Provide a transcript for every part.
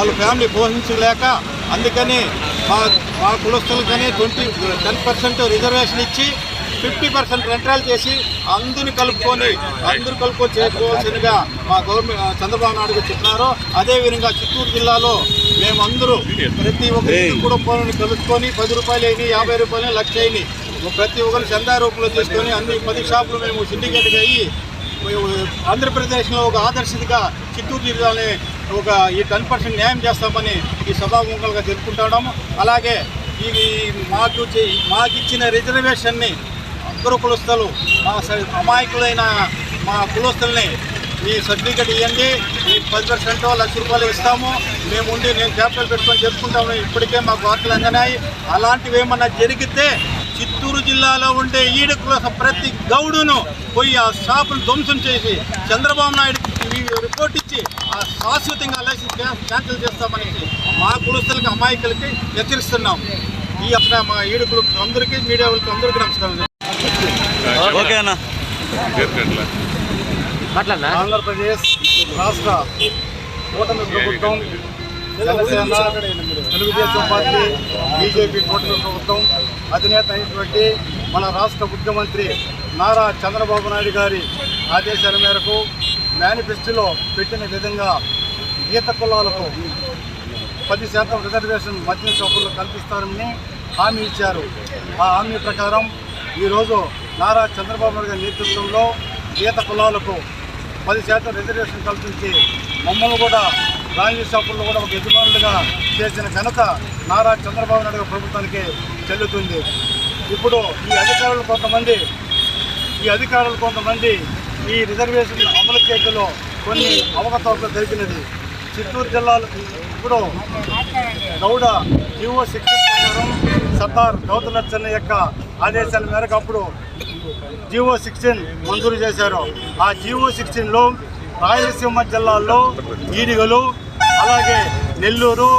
వాళ్ళ ఫ్యామిలీ పోషించలేక అందుకని మా మా కులస్తులకని ట్వంటీ టెన్ పర్సెంట్ రిజర్వేషన్ ఇచ్చి ఫిఫ్టీ పర్సెంట్ రెంటల్ చేసి అందరిని కలుపుకొని అందరూ కలుపుకొని చేసుకోవాల్సిందిగా మా గవర్నమెంట్ చంద్రబాబు నాయుడు గారు చెప్పినారు. అదేవిధంగా చిత్తూరు జిల్లాలో మేమందరూ ప్రతి ఒక్కరి కుటుంబాలను కలుపుకొని పది రూపాయలు అయినాయి యాభై రూపాయలు లక్ష అయినాయి. ప్రతి ఒక్కరు చందా రూపంలో తీసుకొని అన్ని పది షాపులు మేము సిండికేట్గా అయ్యి ఆంధ్రప్రదేశ్లో ఒక ఆదర్శిగా చిత్తూరు జిల్లాని ఒక ఈ టెన్ పర్సెంట్ న్యాయం చేస్తామని ఈ సభాముఖంగా తెలుపుకుంటాము అలాగే ఈ మాకు మాకు ఇచ్చిన రిజర్వేషన్ని అందరు కులస్తులు మా అమాయకులైన మా కులస్తుల్ని మీ సర్టిఫికెట్ ఇవ్వండి ఈ పది పర్సెంట్ లక్ష రూపాయలు ఇస్తాము మేము ఉండి నేను క్యాపిటల్ పెట్టుకొని చెప్పుకుంటాము ఇప్పటికే మాకు వార్తలు అందినాయి. అలాంటివి ఏమన్నా జరిగితే చిత్తూరు జిల్లాలో ఉండే ఈడ కులస ప్రతి గౌడును పోయి ఆ షాపును ధ్వంసం చేసి చంద్రబాబు నాయుడు రిపోర్ట్ ఇచ్చి ఆ శాశ్వతంగా లైసెన్స్ క్యా- క్యాన్సిల్ చేస్తామనేసి మా కులస్తులకి అమాయకులకి హెచ్చరిస్తున్నాం. ఈ అక్కడ మా ఈడుకులు అందరికీ మీడియా వాళ్ళకి అందరికీ నమస్కారం. ఓకే అన్న. ఆంధ్రప్రదేశ్ రాష్ట్ర కూటమి ప్రభుత్వం జనసేన తెలుగుదేశం పార్టీ బీజేపీ కూటమి ప్రభుత్వం అధినేత అయినటువంటి మన రాష్ట్ర ముఖ్యమంత్రి నారా చంద్రబాబు నాయుడు గారి ఆదేశాల మేరకు మేనిఫెస్టోలో పెట్టిన విధంగా గీత కులాలకు పది శాతం రిజర్వేషన్ మద్యం షాపుల్లో కల్పిస్తారని హామీ ఇచ్చారు. ఆ హామీ ప్రకారం ఈరోజు నారా చంద్రబాబు నాయుడు గారి నేతృత్వంలో ఈత కులాలకు పది శాతం రిజర్వేషన్ కల్పించి మమ్మల్ని కూడా గాంధీ షాపుల్లో కూడా ఒక యజమానులుగా చేసిన ఘనత నారా చంద్రబాబు నాయుడు ప్రభుత్వానికి చెల్లుతుంది. ఇప్పుడు ఈ అధికారులు కొంతమంది ఈ అధికారులు కొంతమంది ఈ రిజర్వేషన్ అమలు చేయడంలో కొన్ని అవకతవకలు జరిగినది. చిత్తూరు జిల్లాలో ఇప్పుడు గౌడ జీవో సిక్స్టీన్ ప్రకారం సర్దార్ గౌతలచ్చన్న యొక్క ఆదేశాల మేరకు అప్పుడు జీవో సిక్స్టీన్ మంజూరు చేశారు. ఆ జీవో సిక్స్టీన్లో రాయలసీమ జిల్లాల్లో ఈడిగలు అలాగే నెల్లూరు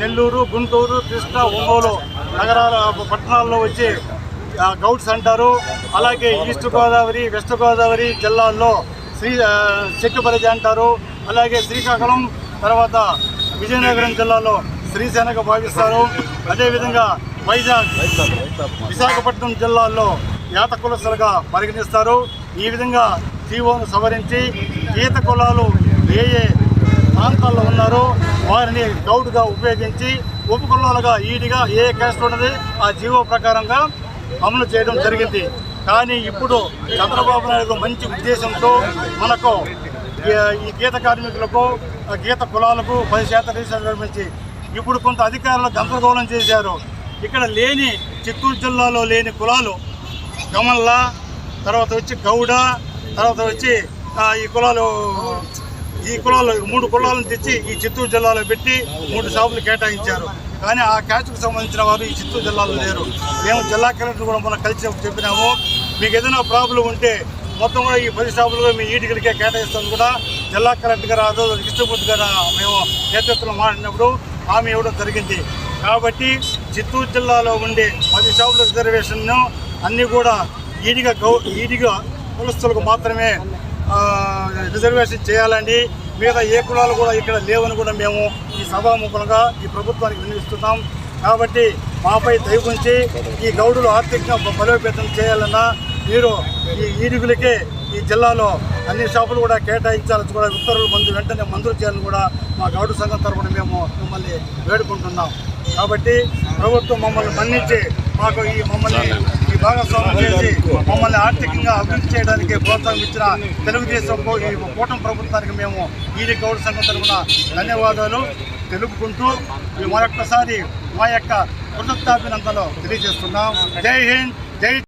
నెల్లూరు గుంటూరు కృష్ణా ఒంగోలు నగరాల పట్టణాల్లో వచ్చి గౌడ్స్ అంటారు అలాగే ఈస్ట్ గోదావరి వెస్ట్ గోదావరి జిల్లాల్లో శ్రీ ఆ, అంటారు అలాగే శ్రీకాకుళం తర్వాత విజయనగరం జిల్లాలో శ్రీసేనగా భావిస్తారు. అదేవిధంగా వైజాగ్ విశాఖపట్నం జిల్లాల్లో యాత కులసలుగా పరిగణిస్తారు. ఈ విధంగా జీవోను సవరించి ఈత కులాలు ఏ ఏ ప్రాంతాల్లో ఉన్నారో వారిని గౌడ్గా ఉపయోగించి ఉపకులాలుగా ఈడిగా ఏ క్యాస్ట్ ఉన్నది ఆ జీవో ప్రకారంగా అమలు చేయడం జరిగింది. కానీ ఇప్పుడు చంద్రబాబు నాయుడు మంచి ఉద్దేశంతో మనకు ఈ- గీత కార్మికులకు గీత కులాలకు పది శాతం రిజిస్టర్ ఇప్పుడు కొంత అధికారులు గందరగోళం చేశారు. ఇక్కడ లేని చిత్తూరు జిల్లాలో లేని కులాలు గమల్ల తర్వాత వచ్చి గౌడ తర్వాత వచ్చి ఈ కులాలు ఈ కులాలు మూడు కులాలను తెచ్చి ఈ చిత్తూరు జిల్లాలో పెట్టి మూడు షాపులు కేటాయించారు. కానీ ఆ క్యాస్ట్కు సంబంధించిన వారు ఈ చిత్తూరు జిల్లాలో లేరు. మేము జిల్లా కలెక్టర్ కూడా మనం కలిసి చెప్పినాము. మీకు ఏదైనా ప్రాబ్లం ఉంటే మొత్తం కూడా ఈ పది షాపులు మీ ఈటికలకే కేటాయిస్తాం కూడా. జిల్లా కలెక్టర్ గారు ఆ కృష్ణమూర్తి గారు మేము నేతృత్వంలో మాట్లాడినప్పుడు హామీ ఇవ్వడం జరిగింది. కాబట్టి చిత్తూరు జిల్లాలో ఉండే పది షాపుల రిజర్వేషన్ను అన్నీ కూడా ఈడిగా గౌ ఈడిగా కులస్తులకు మాత్రమే రిజర్వేషన్ చేయాలని మిగతా ఏ కులాలు కూడా ఇక్కడ లేవని కూడా మేము ఈ సభాముఖంగా ఈ ప్రభుత్వానికి వినిపిస్తున్నాం కాబట్టి మాపై దయ ఉంచి ఈ గౌడులు ఆర్థికంగా బలోపేతం చేయాలన్నా మీరు ఈ ఈడుగులకే ఈ జిల్లాలో అన్ని షాపులు కూడా కేటాయించాలని కూడా ఉత్తర్వులు మందు వెంటనే మంజూరు చేయాలని కూడా మా గౌడు సంఘం తరఫున మేము మిమ్మల్ని వేడుకుంటున్నాం. కాబట్టి ప్రభుత్వం మమ్మల్ని మన్నించి మాకు ఈ మమ్మల్ని ఈ భాగస్వామ్యం చేసి మమ్మల్ని ఆర్థికంగా అభివృద్ధి చేయడానికి ప్రోత్సాహం ఇచ్చిన తెలుగుదేశం ఈ కూటమి ప్రభుత్వానికి మేము ఈడీ గౌరవ సంఘం తరఫున ధన్యవాదాలు తెలుపుకుంటూ ఈ మరొక్కసారి మా యొక్క కృతజ్ఞతాభినందనలు తెలియజేస్తున్నాం. జై హింద్ జై